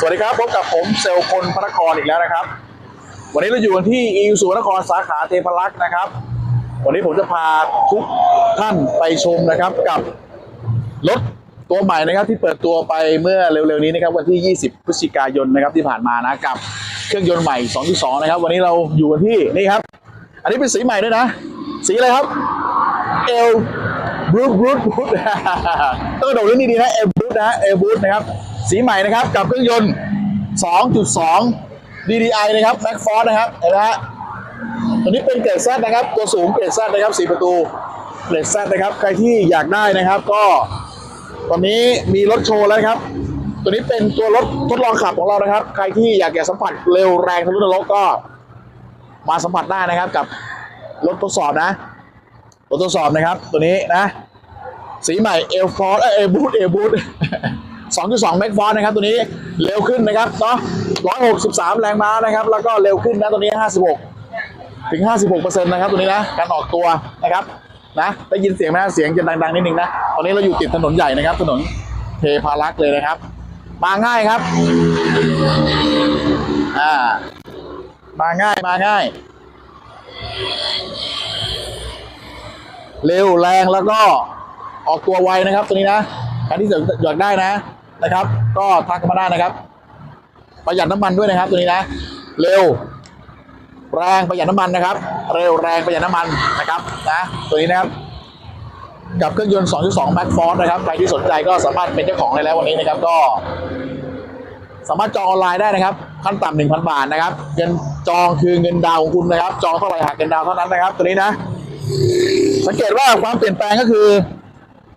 สวัสดีครับพบกับผมเซลลพลพระนครอีกแล้วนะครับ วันนี้เราอยู่กันที่อีสุนครสาขาเทพรักษ์นะครับ วันนี้ผมจะพาทุกท่านไปชมนะครับกับรถตัวใหม่นะครับที่เปิดตัวไปเมื่อเร็วๆนี้นะครับวันที่ 20 พฤศจิกายนนะครับที่ผ่านมานะกับเครื่องยนต์ใหม่ 2.2 นะครับ วันนี้เราอยู่กันที่นี่ครับ อันนี้เป็นสีใหม่ด้วยนะ สีอะไรครับเอลบรูทบรูทบรูทต้องกระโดดเรื่องนี้ดีนะเอลบรูทนะเอลบรูทนะครับ สีใหม่นะครับกับเครื่องยนต์ 2.2 DDI นะครับแบ็กฟอร์นะครับเห็นไหมฮะตัวนี้เป็นเกรดแซนะครับ ตัวสูงเกรดแซนะครับสีประตูเกรดแซนะครับ ใครที่อยากได้นะครับก็ตอนนี้มีรถโชว์แล้วนะครับ ตัวนี้เป็นตัวรถทดลองขับของเรานะครับ ใครที่อยากจะสัมผัสเร็วแรงทะลุนรกก็มาสัมผัสได้นะครับกับรถทดสอบนะรถทดสอบนะครับ ตัวนี้นะ สีใหม่เอลฟอร์เอลบูทเอลบูท 2.2แม็กฟอร์นะครับตัวนี้เร็วขึ้นนะครับเนาะ163 แรงม้านะครับ แล้วก็เร็วขึ้นนะตัวนี้ 56 ถึง 56%นะครับตัวนี้นะการออกตัวนะครับนะได้ยินเสียงไหมเสียงจะดังๆนิดนึงนะตอนนี้เราอยู่ติดถนนใหญ่นะครับ ถนนเทพารักษ์เลยนะครับ มาง่ายครับอ่ามาง่ายมาง่าย เร็วแรงแล้วก็ออกตัวไวนะครับ ตัวนี้นะใครที่อยากได้นะ นะครับ ก็ทักกันมาได้นะครับ ประหยัดน้ำมันด้วยนะครับ ตัวนี้นะ เร็ว แรงประหยัดน้ำมันนะครับ เร็วแรงประหยัดน้ำมันนะครับนะตัวนี้นะครับกับเครื่องยนต์ 2.2 Max Force นะครับ ใครที่สนใจก็สามารถเป็นเจ้าของได้แล้ววันนี้นะครับ ก็ สามารถจองออนไลน์ได้นะครับ ขั้นต่ำ1,000 บาทนะครับ เงินจองคือเงินดาวของคุณนะครับ จองเท่าไหร่หักเงินดาวเท่านั้นนะครับ ตัวนี้นะ สังเกตว่าความเปลี่ยนแปลงก็คือ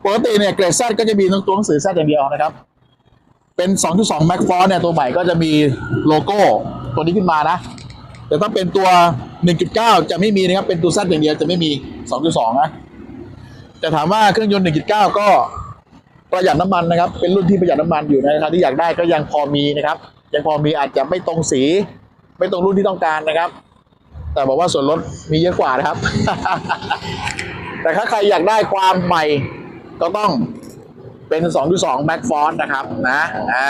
ปกติเนี่ยเกรดแซก็จะมีตัวหนังสือแซอย่างเดียวนะครับ เป็น 2.2 Max Force เนี่ยตัวใหม่ก็จะมีโลโก้ตัวนี้ขึ้นมานะ แต่ถ้าเป็นตัว 1.9 จะไม่มีนะครับ เป็นตัวแซอย่างเดียวจะไม่มี 2.2 นะ แต่ถามว่าเครื่องยนต์ 1.9 ก็ประหยัดน้ำมันนะครับ เป็นรุ่นที่ประหยัดน้ำมันอยู่นะครับที่อยากได้ก็ยังพอมีนะครับ ยังพอมีอาจจะไม่ตรงสี ไม่ตรงรุ่นที่ต้องการนะครับ แต่บอกว่าส่วนลดมีเยอะกว่านะครับ แต่ถ้าใครอยากได้ความใหม่ก็ต้อง เป็น 2.2 Max Force นะครับนะอ่า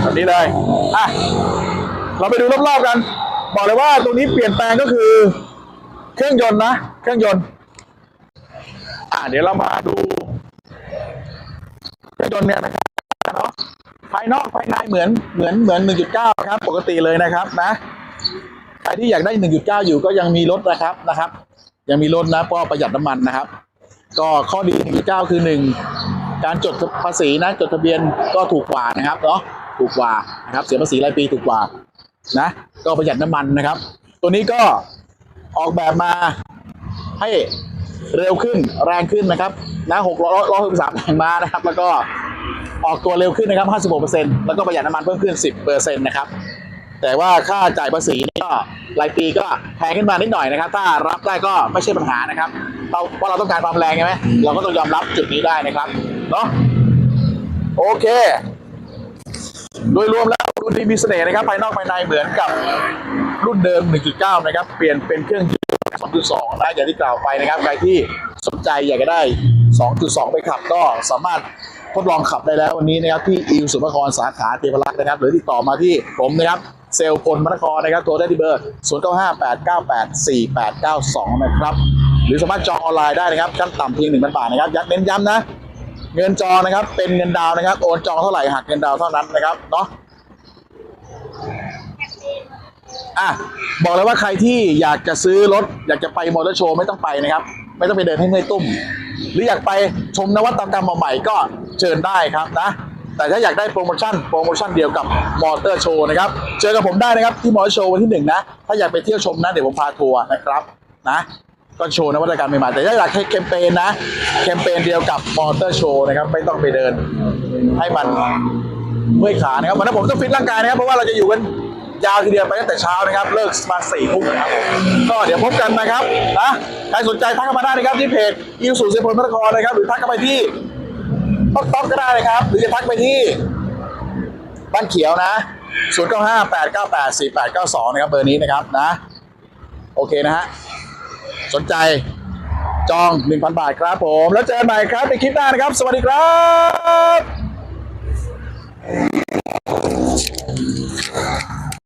แบบนี้เลยอะเราไปดูรอบๆกัน บอกเลยว่าตรงนี้เปลี่ยนแปลงก็คือเครื่องยนต์นะ เครื่องยนต์ อ่าเดี๋ยวเรามาดู เครื่องยนต์เนี่ยนะครับเนาะภายนอกภายในเหมือนเหมือนเหมือน 1.9 ครับ ปกติเลยนะครับนะใครที่อยากได้ 1.9 อยู่ก็ยังมีลดนะครับนะครับ ยังมีลดนะเพราะประหยัดน้ำมันนะครับ ก็ข้อดี1.9คือ1 การจดภาษีนะจดทะเบียนก็ถูกกว่านะครับเนาะถูกกว่านะครับเสียภาษีรายปีถูกกว่านะก็ประหยัดน้ำมันนะครับ ตัวนี้ก็ออกแบบมาให้เร็วขึ้นแรงขึ้นนะครับนะ6ร้อยร้อยหกสิบสามแรงม้านะครับ แล้วก็ออกตัวเร็วขึ้นนะครับ 56%แล้วก็ประหยัดน้ำมันเพิ่มขึ้น 10%นะครับ แต่ว่าค่าจ่ายภาษีนี่ก็รายปีก็แพงขึ้นมานิดหน่อยนะครับ ถ้ารับได้ก็ไม่ใช่ปัญหานะครับ เราเพราะเราต้องการความแรงใช่ไหมเราก็ต้องยอมรับจุดนี้ได้นะครับ เนาะโอเคโดยรวมแล้วรุ่นนี้มีเสน่ห์นะครับ ภายนอกภายในเหมือนกับรุ่นเดิม 1.9 นะครับ เปลี่ยนเป็นเครื่องยนต์2.2 นะอย่างที่กล่าวไปนะครับ ใครที่สนใจอยากจะได้ 2.2 ไปขับก็สามารถทดลองขับได้แล้ววันนี้นะครับ ที่อิวสุนครสาขาเทพรักษ์นะครับ หรือติดต่อมาที่ผมนะครับ เซลลพลมนครนะครับโทรได้ที่เบอร์ 0958984892 นะครับ หรือสามารถจองออนไลน์ได้นะครับขั้นต่ำเพียง 1,000 บาทนะครับย้ำเน้นย้ำนะ เงินจองนะครับ เป็นเงินดาวนะครับ โอนจองเท่าไหร่หักเงินดาวเท่านั้นนะครับเนาะอะบอกเลยว่าใครที่อยากจะซื้อรถ อยากจะไปมอเตอร์โชว์ไม่ต้องไปนะครับ ไม่ต้องไปเดินให้เมื่อยตุ้ม หรืออยากไปชมนวัตกรรมใหม่ก็เชิญได้ครับนะ แต่ถ้าอยากได้โปรโมชั่นโปรโมชั่นเดียวกับมอเตอร์โชว์นะครับ เจอกับผมได้นะครับที่มอเตอร์โชว์วันที่หนึ่งนะ ถ้าอยากไปเที่ยวชมนะเดี๋ยวผมพาทัวร์นะครับนะ ก็โชว์นวัตกรรมใหม่ๆแต่ถ้าอยากแคมเปญนะแคมเปญเดียวกับมอเตอร์โชว์นะครับไม่ต้องไปเดิน ให้มันเมื่อยขานะครับวันนั้นผมต้องฟิตร่างกายนะครับเพราะว่าเราจะอยู่กันยาวทีเดียวไปตั้งแต่เช้านะครับ เลิกประมาณสี่ทุ่มนะครับก็เดี๋ยวพบกันนะครับนะใครสนใจทักเข้ามาได้นะครับที่เพจอิวสูเซพลพระนครนะครับ หรือทักเข้าไปที่ต๊อกต๊อกก็ได้นะครับ หรือจะทักไปที่บ้านเขียวนะ0 9 5 8 9 8 4 8 9 2นะครับเบอร์นี้นะครับนะ โอเคนะฮะ สนใจจอง 1,000 บาทครับผม แล้วเจอกันใหม่ครับในคลิปหน้านะครับ สวัสดีครับ